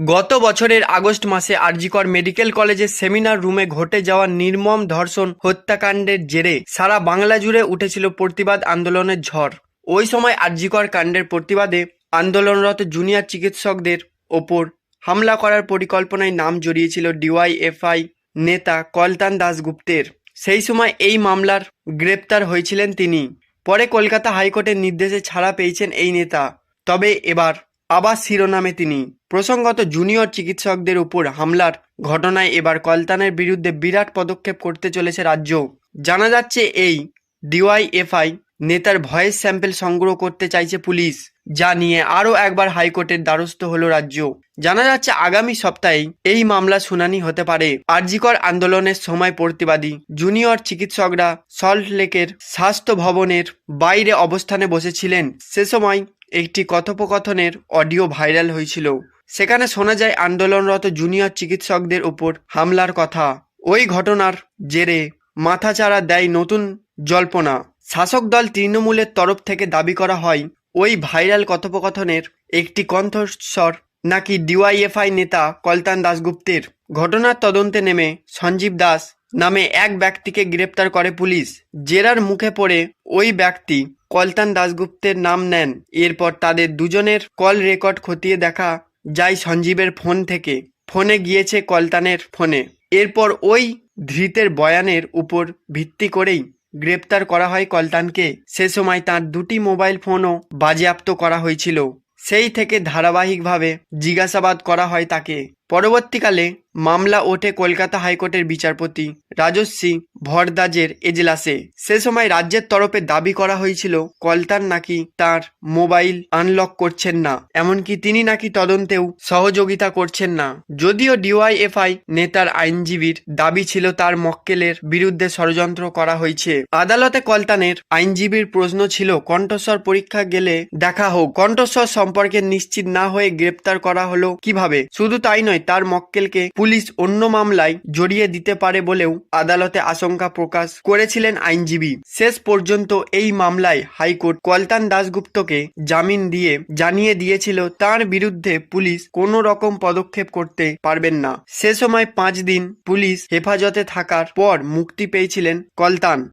গত বছরের আগস্ট মাসে আরজিকর মেডিকেল কলেজের সেমিনার রুমে ঘটে যাওয়া নির্মম ধর্ষণ হত্যাকাণ্ডের জেরে সারা বাংলা জুড়ে উঠেছিল প্রতিবাদ আন্দোলনের ঝড়। ওই সময় আরজিকর কাণ্ডের প্রতিবাদে আন্দোলনরত জুনিয়র চিকিৎসকদের ওপর হামলা করার পরিকল্পনায় নাম জড়িয়েছিল ডিওয়াইএফআই নেতা কলতান দাসগুপ্তের সেই সময় এই মামলার গ্রেপ্তার হয়েছিলেন তিনি। পরে কলকাতা হাইকোর্টের নির্দেশে ছাড়া পেয়েছেন এই নেতা। তবে এবার আবার শিরোনামে তিনি, প্রসঙ্গত জুনিয়র চিকিৎসকদের উপর হামলার ঘটনায় এবার কলতানের বিরুদ্ধে বিরাট পদক্ষেপ করতে চলেছে রাজ্য। জানা যাচ্ছে এই ডিওয়াইএফআই নেতার ভয়েস স্যাম্পেল সংগ্রহ করতে চাইছে পুলিশ, যা নিয়ে আরও একবার হাইকোর্টের দ্বারস্থ হলো রাজ্য। জানা যাচ্ছে আগামী সপ্তাহেই এই মামলা শুনানি হতে পারে। আরজিকর আন্দোলনের সময় প্রতিবাদী জুনিয়র চিকিৎসকরা সল্ট লেকের স্বাস্থ্য ভবনের বাইরে অবস্থানে বসেছিলেন। সে সময় একটি কথোপকথনের অডিও ভাইরাল হয়েছিল। সেখানে শোনা যায় আন্দোলনরত জুনিয়র চিকিৎসকদের উপর হামলার কথা। ওই ঘটনার জেরে মাথাচাড়া দেয় নতুন জল্পনা। শাসক দল তৃণমূলের তরফ থেকে দাবি করা হয়, ওই ভাইরাল কথোপকথনের একটি কণ্ঠস্বর নাকি ডিওয়াইএফআই নেতা কলতান দাসগুপ্তের ঘটনার তদন্তে নেমে সঞ্জীব দাস নামে এক ব্যক্তিকে গ্রেপ্তার করে পুলিশ। জেরার মুখে পড়ে ওই ব্যক্তি কলতান দাসগুপ্তের নাম নেন। এরপর তাদের দুজনের কল রেকর্ড খতিয়ে দেখা যায় সঞ্জীবের ফোন থেকে। ফোনে গিয়েছে কলতানের ফোনে। এরপর ওই ধৃতের বয়ানের উপর ভিত্তি করেই গ্রেপ্তার করা হয় কলতানকে। সে সময় তার দুটি মোবাইল ফোনও বাজেয়াপ্ত করা হয়েছিল। সেই থেকে ধারাবাহিকভাবে জিজ্ঞাসাবাদ করা হয় তাকে। পরবর্তীকালে মামলা ওঠে কলকাতা হাইকোর্টের বিচারপতি রাজস্বী ভরদাজের এজলাসে। সে সময় রাজ্যের তরফে দাবি করা হয়েছিল, কলতান নাকি তার মোবাইল আনলক করছেন না। এমনকি তিনি নাকি তদন্তেও সহযোগিতা করছেন না। যদিও ডিওয়াইএফআই নেতার আইনজীবীর দাবি ছিল তার মক্কেলের বিরুদ্ধে ষড়যন্ত্র করা হয়েছে। আদালতে কলতানের আইনজীবীর প্রশ্ন ছিল, কণ্ঠস্বর পরীক্ষা গেলে দেখা হোক। কণ্ঠস্বর সম্পর্কে নিশ্চিত না হয়ে গ্রেপ্তার করা হলো কীভাবে? শুধু তাই নয় তার মক্কেলকে পুলিশ অন্য মামলায় জড়িয়ে দিতে পারে বলেও আদালতে আশঙ্কা প্রকাশ করেছিলেন আইনজীবী। শেষ পর্যন্ত এই মামলায় হাইকোর্ট কলতান দাসগুপ্তকে জামিন দিয়ে জানিয়ে দিয়েছিল, তার বিরুদ্ধে পুলিশ কোনো রকম পদক্ষেপ করতে পারবেন না। সে সময় পাঁচ দিন পুলিশ হেফাজতে থাকার পর মুক্তি পেয়েছিলেন কলতান।